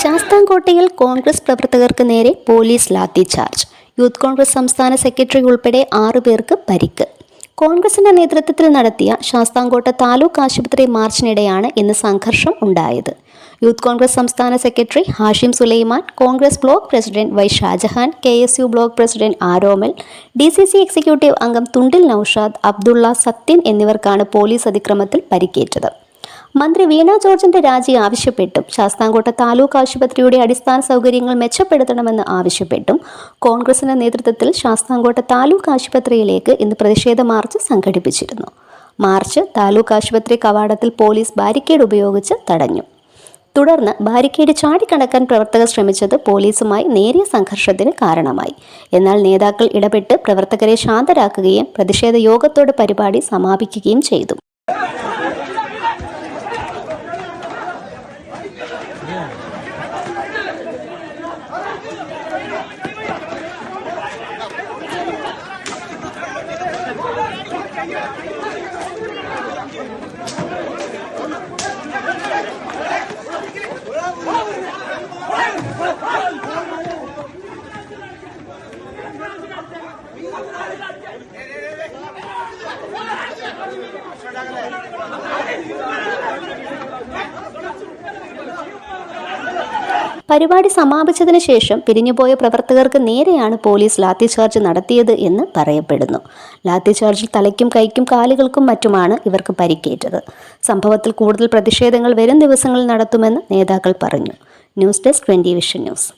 ശാസ്താംകോട്ടയിൽ കോൺഗ്രസ് പ്രവർത്തകർക്ക് നേരെ police lathi charge youth Congress സംസ്ഥാന സെക്രട്ടറി ഉൾപ്പെടെ ആറു പേർക്ക് പരിക്ക്. കോൺഗ്രസിന്റെ നേതൃത്വത്തിൽ നടത്തിയ ശാസ്താംകോട്ട താലൂക്ക് ആശുപത്രി മാർച്ചിനിടെയാണ് ഇന്ന് സംഘർഷം ഉണ്ടായത്. യൂത്ത് കോൺഗ്രസ് സംസ്ഥാന secretary Hashim Sulaiman Congress block president Y Shajahan K S U block president Aromal D C C executive അംഗം തുണ്ടിൽ നൌഷാദ് അബ്ദുള്ള സത്യൻ എന്നിവർക്കാണ് പോലീസ് അതിക്രമത്തിൽ പരിക്കേറ്റത്. മന്ത്രി വീണ ജോർജിന്റെ രാജി ആവശ്യപ്പെട്ടും ശാസ്താംകോട്ട താലൂക്ക് ആശുപത്രിയുടെ അടിസ്ഥാന സൗകര്യങ്ങൾ മെച്ചപ്പെടുത്തണമെന്ന് ആവശ്യപ്പെട്ടും കോൺഗ്രസിന്റെ നേതൃത്വത്തിൽ ശാസ്താംകോട്ട താലൂക്ക് ആശുപത്രിയിലേക്ക് ഇന്ന് പ്രതിഷേധ മാർച്ച് സംഘടിപ്പിച്ചിരുന്നു. മാർച്ച് താലൂക്ക് ആശുപത്രി കവാടത്തിൽ പോലീസ് ബാരിക്കേഡ് ഉപയോഗിച്ച് തടഞ്ഞു. തുടർന്ന് ബാരിക്കേഡ് ചാടിക്കടക്കാൻ പ്രവർത്തകർ ശ്രമിച്ചത് പോലീസുമായി നേരിയ സംഘർഷത്തിന് കാരണമായി. എന്നാൽ നേതാക്കൾ ഇടപെട്ട് പ്രവർത്തകരെ ശാന്തരാക്കുകയും പ്രതിഷേധ യോഗത്തോടെ പരിപാടി സമാപിക്കുകയും ചെയ്തു. പരിപാടി സമാപിച്ചതിന് ശേഷം പിരിഞ്ഞുപോയ പ്രവർത്തകർക്ക് നേരെയാണ് പോലീസ് ലാത്തിചാർജ് നടത്തിയത് എന്ന് പറയപ്പെടുന്നു. ലാത്തിചാർജിൽ തലയ്ക്കും കൈക്കും കാലുകൾക്കും മറ്റുമാണ് ഇവർക്ക് പരിക്കേറ്റത്. സംഭവത്തിൽ കൂടുതൽ പ്രതിഷേധങ്ങൾ വരും ദിവസങ്ങളിൽ നടത്തുമെന്ന് നേതാക്കൾ പറഞ്ഞു. News desk twenty vision news.